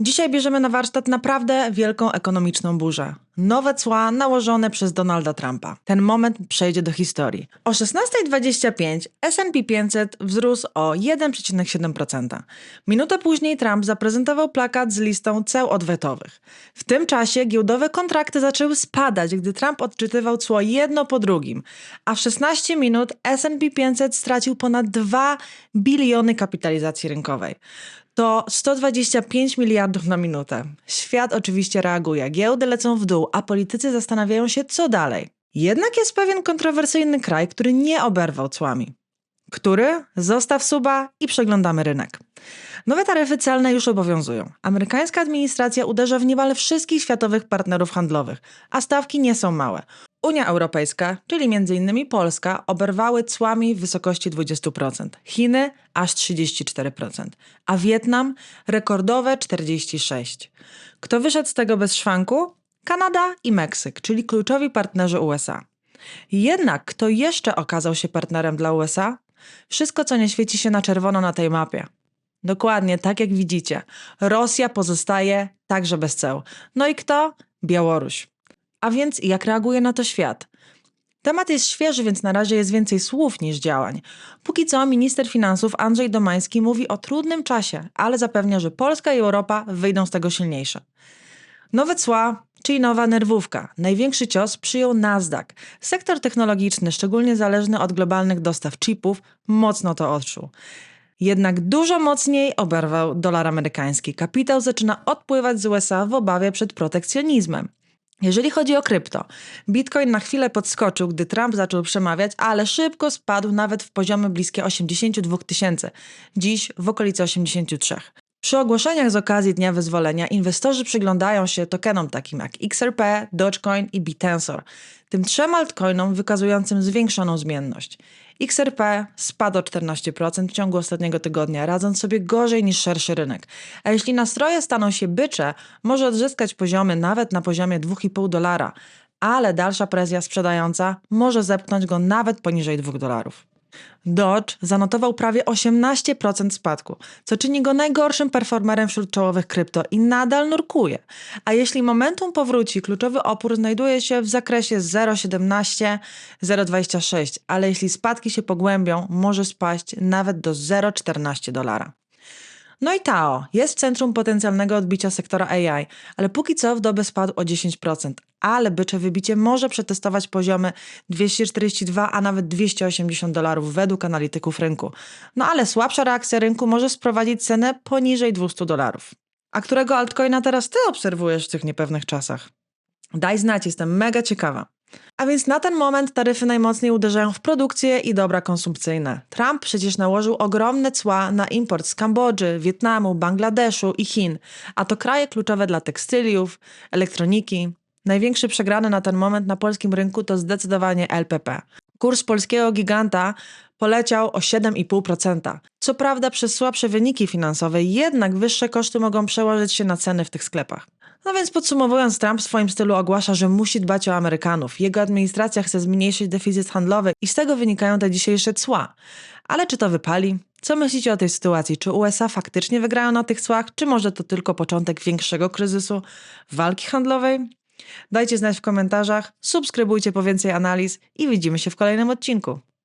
Dzisiaj bierzemy na warsztat naprawdę wielką ekonomiczną burzę. Nowe cła nałożone przez Donalda Trumpa. Ten moment przejdzie do historii. O 16.25 S&P 500 wzrósł o 1,7%. Minutę później Trump zaprezentował plakat z listą ceł odwetowych. W tym czasie giełdowe kontrakty zaczęły spadać, gdy Trump odczytywał cło jedno po drugim, a w 16 minut S&P 500 stracił ponad 2 biliony kapitalizacji rynkowej to 125 miliardów na minutę. Świat oczywiście reaguje, giełdy lecą w dół, a politycy zastanawiają się, co dalej. Jednak jest pewien kontrowersyjny kraj, który nie oberwał cłami. Który? Zostaw suba i przeglądamy rynek. Nowe taryfy celne już obowiązują. Amerykańska administracja uderza w niemal wszystkich światowych partnerów handlowych, a stawki nie są małe. Unia Europejska, czyli m.in. Polska, oberwały cłami w wysokości 20%, Chiny aż 34%, a Wietnam rekordowe 46%. Kto wyszedł z tego bez szwanku? Kanada i Meksyk, czyli kluczowi partnerzy USA. Jednak kto jeszcze okazał się partnerem dla USA? Wszystko, co nie świeci się na czerwono na tej mapie. Dokładnie tak jak widzicie. Rosja pozostaje także bez ceł. No i kto? Białoruś. A więc jak reaguje na to świat? Temat jest świeży, więc na razie jest więcej słów niż działań. Póki co minister finansów Andrzej Domański mówi o trudnym czasie, ale zapewnia, że Polska i Europa wyjdą z tego silniejsze. Nowe cła, czyli nowa nerwówka. Największy cios przyjął Nasdaq. Sektor technologiczny, szczególnie zależny od globalnych dostaw chipów, mocno to odczuł. Jednak dużo mocniej oberwał dolar amerykański. Kapitał zaczyna odpływać z USA w obawie przed protekcjonizmem. Jeżeli chodzi o krypto, Bitcoin na chwilę podskoczył, gdy Trump zaczął przemawiać, ale szybko spadł nawet w poziomy bliskie 82 tysięcy, dziś w okolicy 83. Przy ogłoszeniach z okazji Dnia Wyzwolenia inwestorzy przyglądają się tokenom takim jak XRP, Dogecoin i Bitensor, tym trzem altcoinom wykazującym zwiększoną zmienność. XRP spadł o 14% w ciągu ostatniego tygodnia, radząc sobie gorzej niż szerszy rynek. A jeśli nastroje staną się bycze, może odzyskać poziomy nawet na poziomie 2,5 dolara, ale dalsza presja sprzedająca może zepchnąć go nawet poniżej 2 dolarów. Dodge zanotował prawie 18% spadku, co czyni go najgorszym performerem wśród czołowych krypto i nadal nurkuje. A jeśli momentum powróci, kluczowy opór znajduje się w zakresie 0,17-0,26, ale jeśli spadki się pogłębią, może spaść nawet do 0,14 dolara. No i Tao jest w centrum potencjalnego odbicia sektora AI, ale póki co w dobę spadł o 10%, ale bycze wybicie może przetestować poziomy 242, a nawet 280 dolarów według analityków rynku. No ale słabsza reakcja rynku może sprowadzić cenę poniżej 200 dolarów. A którego altcoina teraz ty obserwujesz w tych niepewnych czasach? Daj znać, jestem mega ciekawa. A więc na ten moment taryfy najmocniej uderzają w produkcję i dobra konsumpcyjne. Trump przecież nałożył ogromne cła na import z Kambodży, Wietnamu, Bangladeszu i Chin, a to kraje kluczowe dla tekstyliów, elektroniki. Największy przegrany na ten moment na polskim rynku to zdecydowanie LPP. Kurs polskiego giganta poleciał o 7,5%. Co prawda przez słabsze wyniki finansowe, jednak wyższe koszty mogą przełożyć się na ceny w tych sklepach. No więc podsumowując, Trump w swoim stylu ogłasza, że musi dbać o Amerykanów. Jego administracja chce zmniejszyć deficyt handlowy i z tego wynikają te dzisiejsze cła. Ale czy to wypali? Co myślicie o tej sytuacji? Czy USA faktycznie wygrają na tych cłach, czy może to tylko początek większego kryzysu, walki handlowej? Dajcie znać w komentarzach, subskrybujcie po więcej analiz i widzimy się w kolejnym odcinku.